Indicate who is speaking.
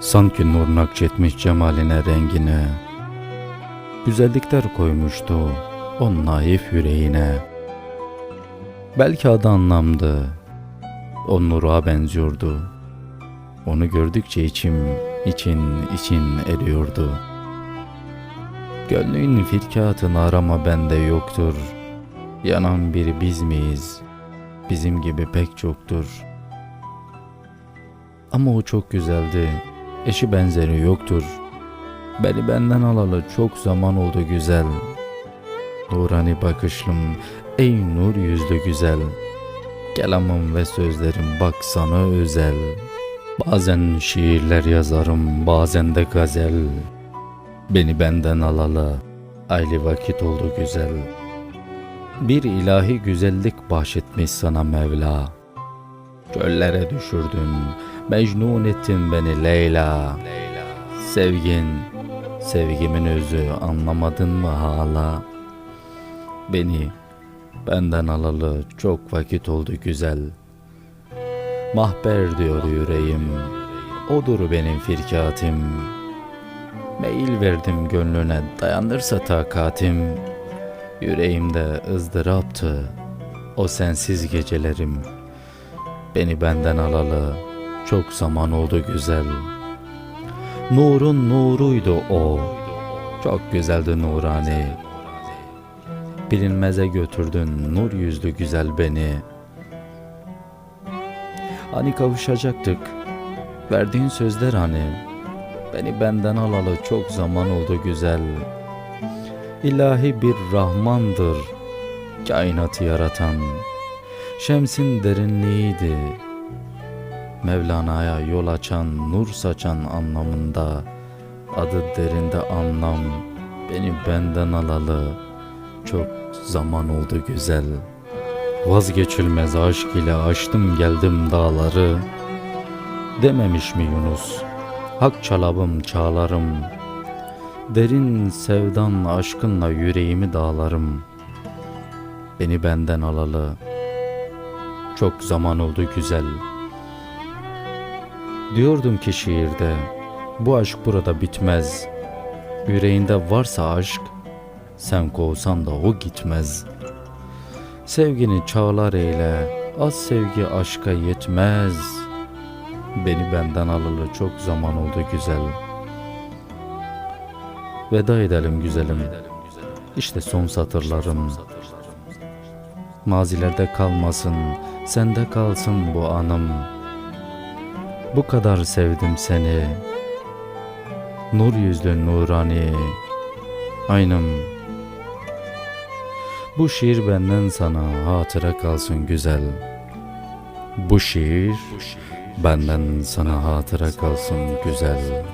Speaker 1: Sanki nur nakşetmiş cemaline rengine. Güzellikler koymuştu o naif yüreğine. Belki adı anlamdı. O nura benziyordu. Onu gördükçe içim için için eriyordu. Gönlün firkatını arama bende yoktur. Yanan biri biz miyiz? Bizim gibi pek çoktur. Ama o çok güzeldi Eşi benzeri yoktur. Beni benden alalı çok zaman oldu güzel. Nurani bakışlım Ey nur yüzlü güzel. Kelamım ve sözlerim bak sana özel. Bazen şiirler yazarım bazen de gazel. Beni benden alalı Aylı vakit oldu güzel. Bir ilahi güzellik bahşetmiş sana Mevla Çöllere düşürdün. Mecnun ettin beni Leyla. Sevgin Sevgimin özü anlamadın mı hala? Beni benden alalı çok vakit oldu güzel. Mahber diyor yüreğim. Odur benim firkatim. Meyil verdim gönlüne dayanırsa takatim. Yüreğimde ızdıraptı O sensiz gecelerim Beni benden alalı. Çok zaman oldu güzel. Nurun nuruydu o. Çok güzeldi nurani. Bilinmeze götürdün nur yüzlü güzel beni. Hani kavuşacaktık? Verdiğin sözler hani. Beni benden alalı çok zaman oldu güzel. İlahi bir Rahmandır Kainatı yaratan Şemsin derinliğiydi. Mevlana'ya yol açan, nur saçan anlamında Adı derinde anlam Beni benden alalı Çok zaman oldu güzel. Vazgeçilmez aşk ile aştım geldim dağları. Dememiş mi Yunus? Hak çalabım çağlarım. Derin sevdan aşkınla yüreğimi dağlarım. Beni benden alalı Çok zaman oldu güzel. Diyordum ki şiirde Bu aşk burada bitmez. Yüreğinde varsa aşk Sen kovsan da o gitmez. Sevgini çağlar eyle Az sevgi aşka yetmez. Beni benden alalı çok zaman oldu güzel. Veda edelim güzelim. İşte son satırlarım. Mazilerde kalmasın Sende kalsın bu anım. Bu kadar sevdim seni. Nur yüzlü nurani Aynım. Bu şiir benden sana hatıra kalsın güzel. Bu şiir benden sana hatıra kalsın güzel